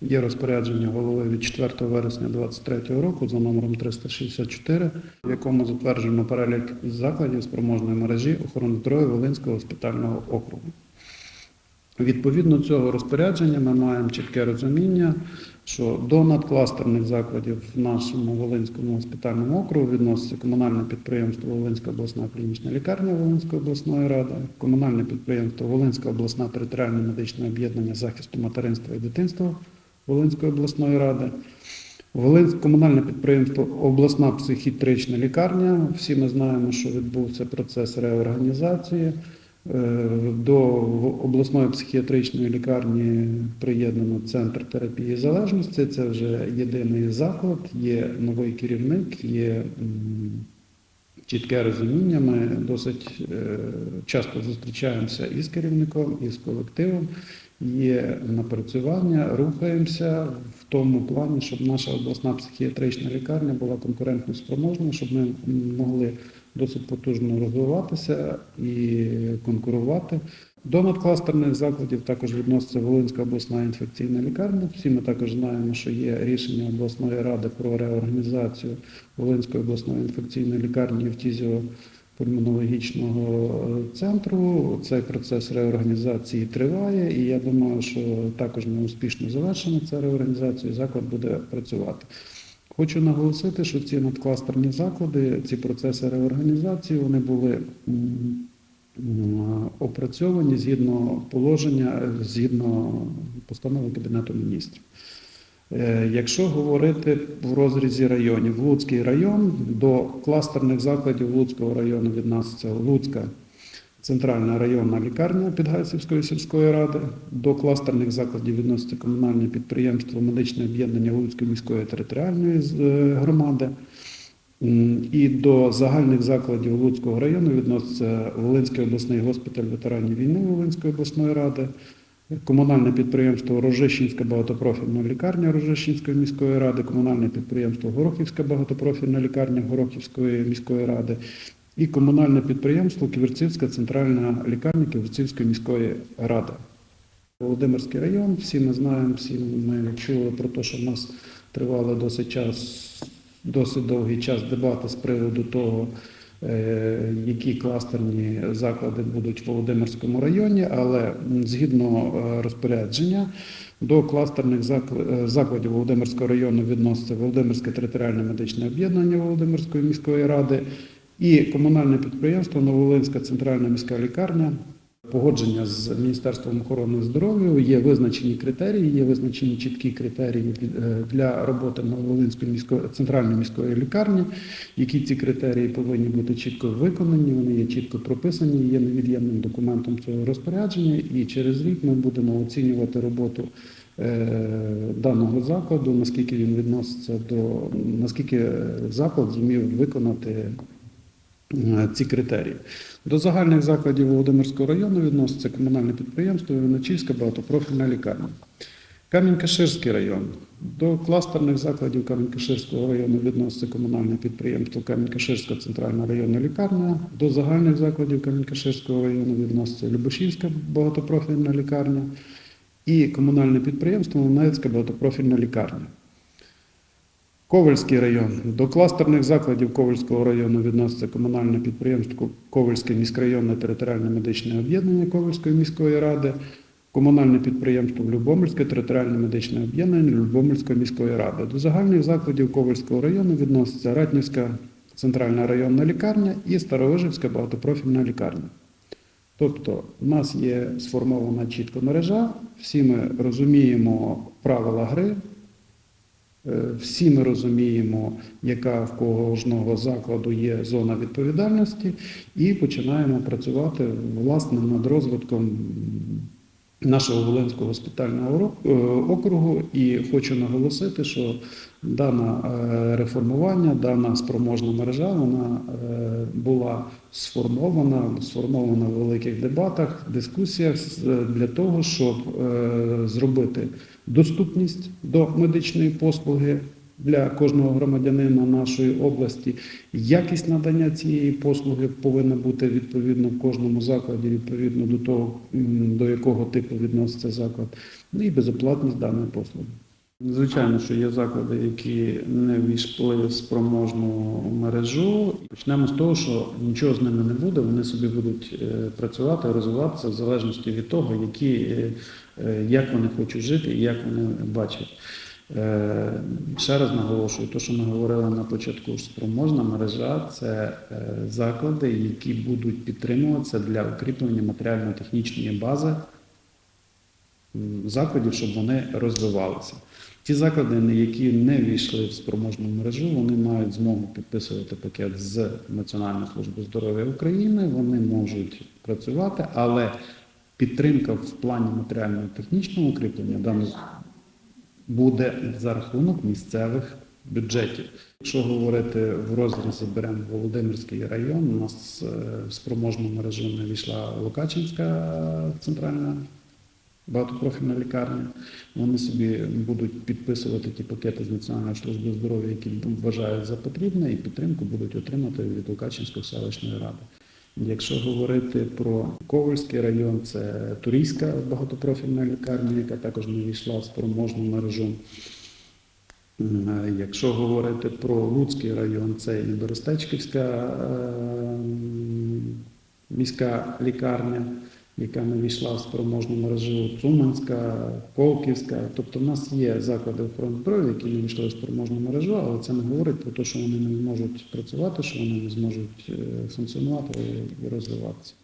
Є розпорядження голови від 4 вересня 2023 року за номером 364, в якому затверджено перелік закладів спроможної мережі охорони здоров'я Волинського госпітального округу. Відповідно цього розпорядження ми маємо чітке розуміння, що до надкластерних закладів в нашому Волинському госпітальному округу відноситься комунальне підприємство Волинська обласна клінічна лікарня Волинської обласної ради, комунальне підприємство Волинська обласна територіальне медичне об'єднання захисту материнства і дитинства Волинської обласної ради. Волинське комунальне підприємство обласна психіатрична лікарня. Всі ми знаємо, що відбувся процес реорганізації. Е, До обласної психіатричної лікарні приєднано центр терапії залежності. Це вже єдиний заклад, є новий керівник, є чітке розуміння. Ми досить е, часто зустрічаємося і з керівником, і з колективом. Є напрацювання, рухаємося в тому плані, щоб наша обласна психіатрична лікарня була конкурентно спроможною, щоб ми могли досить потужно розвиватися і конкурувати. До надкластерних закладів також відноситься Волинська обласна інфекційна лікарня. Всі ми також знаємо, що є рішення обласної ради про реорганізацію Волинської обласної інфекційної лікарні в пульмонологічного е, центру. Цей процес реорганізації триває, і я думаю, що також ми успішно завершимо цю реорганізацію. і Заклад буде працювати. Хочу наголосити, що ці надкластерні заклади, ці процеси реорганізації, вони були опрацьовані згідно положення, згідно постанови Кабінету міністрів. Е, Якщо говорити в розрізі районів, Луцький район до кластерних закладів Луцького району відноситься Луцька центральна районна лікарня Підгайцівської сільської ради, до кластерних закладів відноситься комунальне підприємство медичне об'єднання Луцької міської територіальної е, громади. І до загальних закладів Луцького району відноситься Волинський обласний госпіталь ветеранів війни Волинської обласної ради, комунальне підприємство Рожищенська багатопрофільна лікарня Рожищенської міської ради, комунальне підприємство Горохівська багатопрофільна лікарня Горохівської міської ради і комунальне підприємство Ківерцівська центральна лікарня Ківерцівської міської ради. Володимирський район, всі ми знаємо, всі ми чули про те, що в нас тривали досить час, досить довгий час дебати з приводу того, які кластерні заклади будуть в Володимирському районі, але згідно е, розпорядження до кластерних е, закладів Володимирського району відноситься Володимирське територіальне медичне об'єднання Володимирської міської ради і комунальне підприємство Новолинська центральна міська лікарня Погодження з Міністерством охорони здоров'я є визначені критерії, є визначені чіткі критерії е, для роботи Нововолинської міської центральної міської лікарні. Які ці критерії повинні бути чітко виконані, вони є чітко прописані, є невід'ємним документом цього розпорядження. І через рік ми будемо оцінювати роботу е, даного закладу, наскільки він відноситься до наскільки заклад зумів виконати е, ці критерії. До загальних закладів Володимирського району відноситься комунальне підприємство Виночівська багатопрофільна лікарня. Камінь-Каширський район. До кластерних закладів Камінь-Каширського району відноситься комунальне підприємство Камінь-Каширська центральна районна лікарня. До загальних закладів Камінь-Каширського району відноситься Любошівська багатопрофільна лікарня і комунальне підприємство Лунецька багатопрофільна лікарня. Ковальський район. До кластерних закладів Ковальського району відноситься комунальне підприємство Ковальське міськрайонне територіальне медичне об'єднання Ковальської міської ради, комунальне підприємство Любомирське територіальне медичне об'єднання Любомирської міської ради. До загальних закладів Ковальського району відноситься Ратнівська центральна районна лікарня і Старовижівська багатопрофільна лікарня. Тобто, в нас є сформована чітко мережа, всі ми розуміємо правила гри, Всі ми розуміємо, яка в кожного закладу є зона відповідальності, і починаємо працювати власне над розвитком нашого Волинського госпітального е, округу. І хочу наголосити, що дане реформування, дана спроможна мережа, вона е, була сформована, сформована в великих дебатах, дискусіях для того, щоб е, зробити доступність до медичної послуги для кожного громадянина нашої області. Якість надання цієї послуги повинна бути відповідно в кожному закладі, відповідно до того, до якого типу відноситься заклад, ну і безоплатність даної послуги. Звичайно, що є заклади, які не війшли в спроможну мережу. Почнемо з того, що нічого з ними не буде. Вони собі будуть е, працювати, розвиватися в залежності від того, які, е, е, як вони хочуть жити і як вони бачать. Е, Ще раз наголошую, те, що ми говорили на початку, спроможна мережа це е, заклади, які будуть підтримуватися для укріплення матеріально-технічної бази закладів, щоб вони розвивалися. Ті заклади, які не війшли в спроможну мережу, вони мають змогу підписувати пакет з Національної служби здоров'я України. Вони можуть працювати, але підтримка в плані матеріально-технічного укріплення даних буде за рахунок місцевих бюджетів. Якщо говорити в розрізі, беремо Володимирський район, у нас е, в спроможну мережу не війшла Лукачинська центральна багатопрофільна лікарня. Вони собі будуть підписувати ті пакети з Національної служби здоров'я, які вважають за потрібне, і підтримку будуть отримати від Лукачинської селищної ради. Якщо говорити про Ковальський район, це Турійська багатопрофільна лікарня, яка також не війшла в спроможну мережу. Якщо говорити про Луцький район, це і Берестечківська е, міська лікарня, яка не війшла в спроможну мережу, Цуманська, Колківська. Тобто в нас є заклади охорони здоров'я, які не війшли в спроможну мережу, але це не говорить про те, що вони не зможуть працювати, що вони не зможуть е, функціонувати і розвиватися.